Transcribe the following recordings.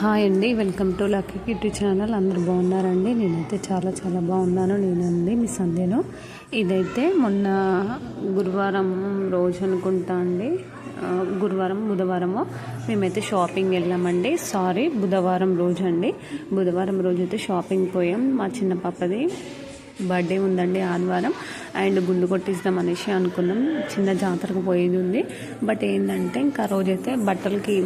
Hi అండి. Welcome to Lucky Kitty channel. అందరు బాగున్నారండి? నేనైతే చాలా చాలా బాగున్నాను. నేనండి మీ సంధ్యను. ఇదైతే మొన్న గురువారం రోజు అనుకుంటా అండి. గురువారం బుధవారము మేమైతే షాపింగ్ వెళ్ళామండి. సారీ బుధవారం రోజు అండి. బుధవారం రోజు అయితే షాపింగ్ పోయాం. మా చిన్న పాపది బర్త్డే ఉందండి ఆదివారం. అండ్ గుండు కొట్టిస్తాం అనేసి అనుకున్నాం. చిన్న జాతరకు పోయేది ఉంది. బట్ ఏంటంటే ఇంకా ఆ రోజైతే బట్టలకి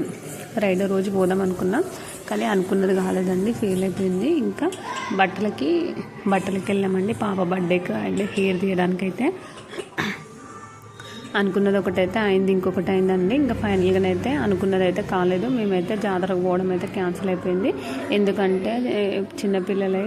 ఫ్రైడే రోజు పోదాం అనుకున్నాం. కానీ అనుకున్నది కాలేదండి. ఫెయిల్ అయిపోయింది. ఇంకా బట్టలకి బట్టలకి వెళ్ళామండి పాప బర్త్డేకి అండ్ హెయిర్ తీయడానికి అయితే అనుకున్నది ఒకటైతే అయింది ఇంకొకటి అయిందండి. ఇంకా ఫైనల్గా అయితే అనుకున్నది అయితే కాలేదు. మేమైతే జాతరకు పోవడం అయితే క్యాన్సిల్ అయిపోయింది. ఎందుకంటే చిన్నపిల్లలై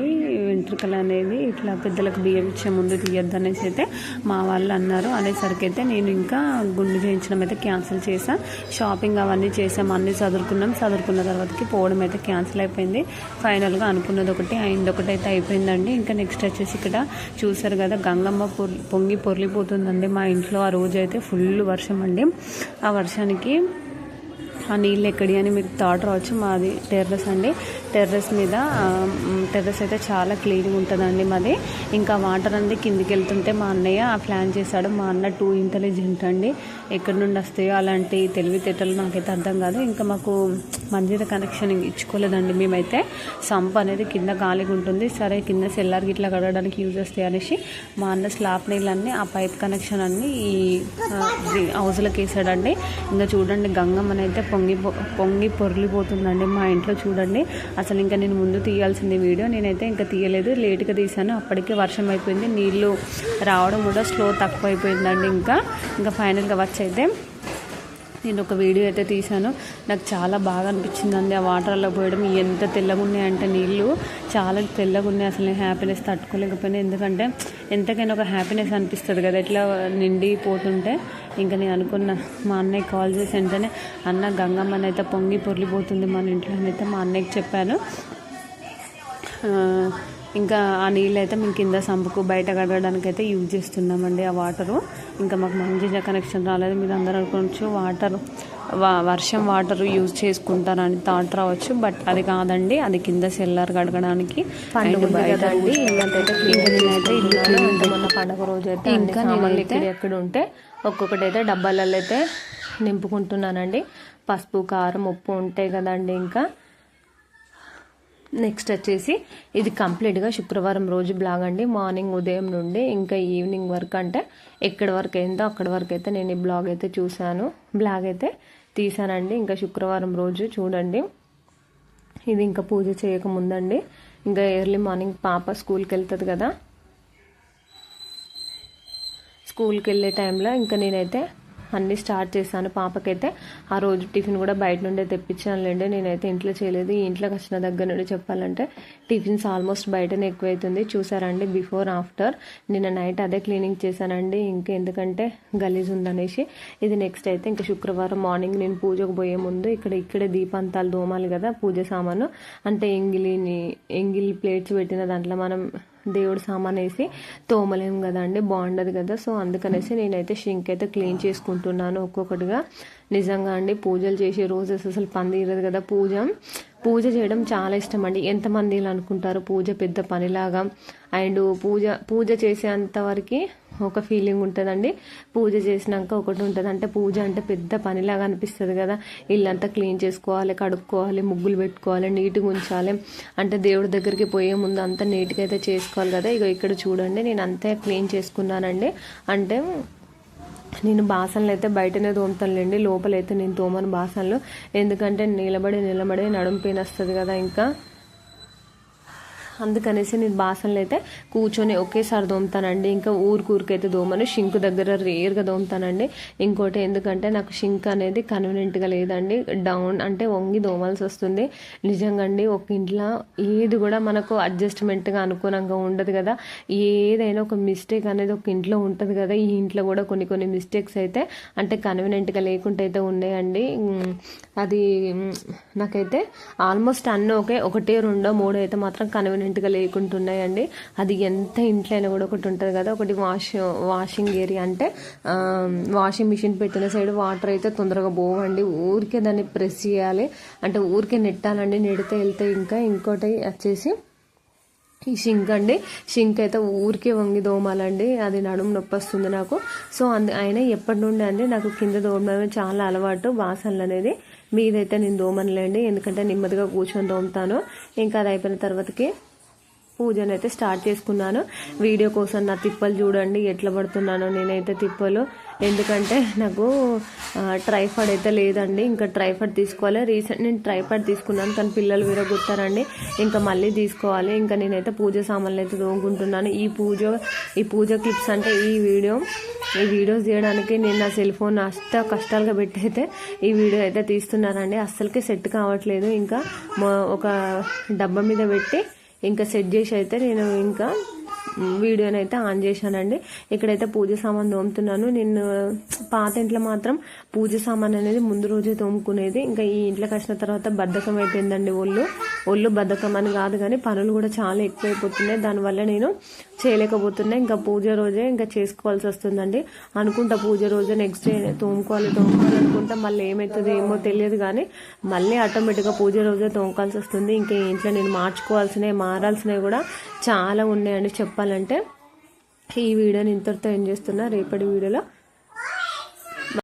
వెంట్రుకలు అనేది ఇట్లా పెద్దలకు బియ్యం ఇచ్చే ముందు తీయద్దు అనేసి అయితే మా వాళ్ళు అన్నారు. అనేసరికి అయితే నేను ఇంకా గుండు చేయించడం అయితే క్యాన్సిల్ చేశాను షాపింగ్ అవన్నీ చేసాం అన్నీ చదువుకున్నాం చదువుకున్న తర్వాతకి పోవడం అయితే క్యాన్సిల్ అయిపోయింది. ఫైనల్గా అనుకున్నది ఒకటి అయింది. ఒకటి అయితే అయిపోయిందండి. ఇంకా నెక్స్ట్ వచ్చేసి ఇక్కడ చూసారు కదా గంగమ్మ పొంగి పొర్లిపోతుందండి మా ఇంట్లో. ఆ రోజు అయితే ఫుల్ వర్షం అండి. ఆ వర్షానికి ఆ నీళ్ళు ఎక్కడి అని మీకు థాట్ రావచ్చు. మాది టెర్రస్ అండి. టెర్రస్ మీద టెర్రస్ అయితే చాలా క్లీన్గా ఉంటుందండి మాది. ఇంకా వాటర్ అంది కిందికి వెళ్తుంటే మా అన్నయ్య ఆ ప్లాన్ చేశాడు. మా అన్న టూ ఇంటెలిజెంట్ అండి. ఎక్కడి నుండి వస్తాయో అలాంటి తెలివితేటలు నాకైతే అర్థం కాదు. ఇంకా మాకు మంచిగా కనెక్షన్ ఇచ్చుకోలేదండి మేమైతే. సంప్ అనేది కింద ఖాళీగా ఉంటుంది. సరే కింద సెల్లార్ గిట్లా కడగడానికి యూజ్ వస్తాయి అనేసి మా అన్న స్లాబ్ నీళ్ళన్నీ ఆ పైప్ కనెక్షన్ అన్ని ఈ హౌస్లకు వేసాడండి. ఇంకా చూడండి గంగమ్మని అయితే పొంగి పొంగి పొర్లిపోతుందండి మా ఇంట్లో చూడండి. అసలు ఇంకా నేను ముందు తీయాల్సింది వీడియో నేనైతే ఇంకా తీయలేదు. లేట్గా తీశాను. అప్పటికే వర్షం అయిపోయింది. నీళ్ళు రావడం కూడా స్లో తక్కువ అయిపోయిందండి ఇంకా ఇంకా ఫైనల్గా వచ్చి అయితే నేను ఒక వీడియో అయితే తీశాను. నాకు చాలా బాగా అనిపించిందండి ఆ వాటర్లో పోయడం. ఎంత తెల్లగా ఉన్నాయంటే నీళ్ళు. చాలా తెల్లగా ఉన్నాయి. అసలు నేను హ్యాపీనెస్ తట్టుకోలేకపోయినా. ఎందుకంటే ఎంతకైనా ఒక హ్యాపీనెస్ అనిపిస్తుంది కదా. ఇట్లా నిండి పోతుంటే. ఇంకా నేను అనుకున్న మా అన్నయ్య కాల్ చేసి వెంటనే అన్న గంగమ్మని అయితే పొంగి పొర్లిపోతుంది మన ఇంట్లో అని అయితే మా అన్నయ్యకి చెప్పాను. ఇంకా ఆ నీళ్ళు అయితే మేము కింద సంపుకు బయట కడగడానికి అయితే యూజ్ చేస్తున్నామండి ఆ వాటరు. ఇంకా మాకు మంచి కనెక్షన్ రాలేదు. మీరు అందరూ అనుకోవచ్చు వాటర్ వర్షం వాటర్ యూజ్ చేసుకుంటారని థాట్ రావచ్చు. బట్ అది కాదండి. అది కింద సెల్లర్ కడగడానికి పండుగ రోజు అయితే ఇంకా ఇక్కడ ఎక్కడ ఉంటే ఒక్కొక్కటి అయితే డబ్బాలలో అయితే నింపుకుంటున్నానండి. పసుపు కారం ఉప్పు ఉంటాయి కదండి ఇంకా. నెక్స్ట్ వచ్చేసి ఇది కంప్లీట్గా శుక్రవారం రోజు బ్లాగ్ అండి. మార్నింగ్ ఉదయం నుండి ఇంకా ఈవినింగ్ వరకు అంటే ఎక్కడి వరకు అయిందో అక్కడి వరకు అయితే నేను ఈ బ్లాగ్ అయితే చూశాను. బ్లాగ్ అయితే తీసానండి ఇంకా శుక్రవారం రోజు చూడండి. ఇది ఇంకా పూజ చేయకముందండి. ఇంకా ఎర్లీ మార్నింగ్ పాప స్కూల్కి వెళ్తుంది కదా. స్కూల్కి వెళ్ళే టైంలో ఇంకా నేనైతే అన్నీ స్టార్ట్ చేశాను. పాపకైతే ఆ రోజు టిఫిన్ కూడా బయట నుండే తెప్పించానులేండి. నేనైతే ఇంట్లో చేయలేదు. ఈ ఇంట్లోకి వచ్చిన దగ్గర నుండి చెప్పాలంటే టిఫిన్స్ ఆల్మోస్ట్ బయటనే ఎక్కువైతుంది. చూసారండి? Before after. నిన్న నైట్ అదే క్లీనింగ్ చేశానండి. ఇంకా ఎందుకంటే గలీజ్ ఉందనేసి. ఇది నెక్స్ట్ అయితే ఇంకా శుక్రవారం మార్నింగ్ నేను పూజకు పోయే ముందు ఇక్కడ ఇక్కడే దీపాంతాలు దోమాలి కదా పూజ సామాను. అంటే ఎంగిలిని ఎంగిలి ప్లేట్స్ పెట్టిన దాంట్లో మనం దేవుడు సామాన్ వేసి తోమలేం కదండి బాగుండదు కదా. సో అందుకనేసి నేనైతే షింక్ అయితే క్లీన్ చేసుకుంటున్నాను ఒక్కొక్కటిగా. నిజంగా అండి పూజలు చేసే రోజెస్ అసలు పని తీరదు కదా పూజ. పూజ చేయడం చాలా ఇష్టం అండి. ఎంతమంది ఇలా అనుకుంటారు పూజ పెద్ద పనిలాగా? అండ్ పూజ పూజ చేసేంత వరకు ఒక ఫీలింగ్ ఉంటుందండి. పూజ చేసినాక ఒకటి ఉంటుంది. అంటే పూజ అంటే పెద్ద పనిలాగా అనిపిస్తుంది కదా. ఇల్లంతా క్లీన్ చేసుకోవాలి కడుక్కోవాలి ముగ్గులు పెట్టుకోవాలి నీట్గా ఉంచాలి. అంటే దేవుడి దగ్గరికి పోయే ముందు అంతా నీట్గా అయితే చేసుకోవాలి కదా. ఇక ఇక్కడ చూడండి నేను అంతే క్లీన్ చేసుకున్నానండి. అంటే నేను బాసనలు అయితే బయటనే తోముతానులేండి లోపలైతే నేను తోమను బాసనలు. ఎందుకంటే నిలబడి నిలబడి నడుము పెయిన్ వస్తుంది కదా ఇంకా. అందుకనేసి నేను బాసనలు అయితే కూర్చొని ఒకేసారి దోమతానండి. ఇంకా ఊరికూరికైతే దోమను షింక్ దగ్గర రేర్గా దోమతానండి. ఇంకోటి ఎందుకంటే నాకు షింక్ అనేది కన్వీనియంట్గా లేదండి. డౌన్ అంటే వంగి దోమాల్సి వస్తుంది. నిజంగా అండి ఒక ఇంట్లో ఏది కూడా మనకు అడ్జస్ట్మెంట్గా అనుకూలంగా ఉండదు కదా. ఏదైనా ఒక మిస్టేక్ అనేది ఒక ఇంట్లో ఉంటుంది కదా. ఈ ఇంట్లో కూడా కొన్ని కొన్ని మిస్టేక్స్ అయితే అంటే కన్వీనెంట్గా లేకుండా అయితే ఉన్నాయండి. అది నాకైతే ఆల్మోస్ట్ అన్నీ ఒకే ఒకటే రెండో మూడో అయితే మాత్రం కన్వీనెంట్ సైలెంట్గా లేకుంటున్నాయండి. అది ఎంత ఇంట్లో అయినా కూడా ఒకటి ఉంటుంది కదా ఒకటి వాష్ వాషింగ్ ఏరియా అంటే వాషింగ్ మిషన్ పెట్టిన సైడ్ వాటర్ అయితే తొందరగా పోవండి. ఊరికే దాన్ని ప్రెస్ చేయాలి. అంటే ఊరికే నెట్టాలండి. నెడితే వెళ్తే ఇంకా ఇంకోటి వచ్చేసి ఈ షింక్ అండి. షింక్ అయితే ఊరికే వంగి దోమాలండి. అది నడుము నొప్పి వస్తుంది నాకు. సో అందు ఆయన ఎప్పటి నుండి అండి నాకు కింద దోమడమే చాలా అలవాటు. వాసనలు అనేది మీదైతే నేను దోమనులేండి. ఎందుకంటే నెమ్మదిగా కూర్చొని దోమతాను. ఇంకా అది అయిపోయిన తర్వాతకి పూజను అయితే స్టార్ట్ చేసుకున్నాను. వీడియో కోసం నా తిప్పలు చూడండి ఎట్లా పడుతున్నానో నేనైతే తిప్పలు. ఎందుకంటే నాకు ట్రైఫాడ్ అయితే లేదండి. ఇంకా ట్రైఫాడ్ తీసుకోవాలి. రీసెంట్ నేను ట్రైఫాడ్ తీసుకున్నాను. కానీ పిల్లలు విరగొట్టారండి ఇంకా మళ్ళీ తీసుకోవాలి. ఇంకా నేనైతే పూజ సామాన్లు అయితే తోముకుంటున్నాను. ఈ పూజ ఈ పూజ క్లిప్స్ అంటే ఈ వీడియో ఈ వీడియోస్ తీయడానికి నేను నా సెల్ ఫోన్ అష్ట కష్టాలుగా పెట్టి అయితే ఈ వీడియో అయితే తీస్తున్నానండి అస్సలకి సెట్ కావట్లేదు. ఇంకా ఒక డబ్బా మీద పెట్టి ఇంకా సెట్ చేసి అయితే నేను ఇంకా వీడియోని అయితే ఆన్ చేశానండి. ఇక్కడైతే పూజ సామాన్ తోముతున్నాను. నేను పాత ఇంట్లో మాత్రం పూజ సామాన్ అనేది ముందు రోజే తోముకునేది. ఇంకా ఈ ఇంట్లోకి వచ్చిన తర్వాత బద్ధకం అయిపోయిందండి ఒళ్ళు. ఒళ్ళు బద్ధకం అని కాదు కానీ పనులు కూడా చాలా ఎక్కువైపోతున్నాయి. దానివల్ల నేను చేయలేకపోతున్నా. ఇంకా పూజ రోజే ఇంకా చేసుకోవాల్సి వస్తుందండి. అనుకుంటా పూజ రోజే నెక్స్ట్ డే తోముకోవాలి తోముకోవాలి అనుకుంటా మళ్ళీ ఏమవుతుందో ఏమో తెలియదు కానీ మళ్ళీ ఆటోమేటిక్గా పూజ రోజే తోముకోవాల్సి వస్తుంది. ఇంకా ఇంట్లో నేను మార్చుకోవాల్సినవి మారాల్సినవి కూడా చాలా ఉన్నాయండి. చెప్పు చెప్పాలంటే ఈ వీడియోని ఇంతటితో ఏం చేస్తున్నా. రేపటి వీడియోలో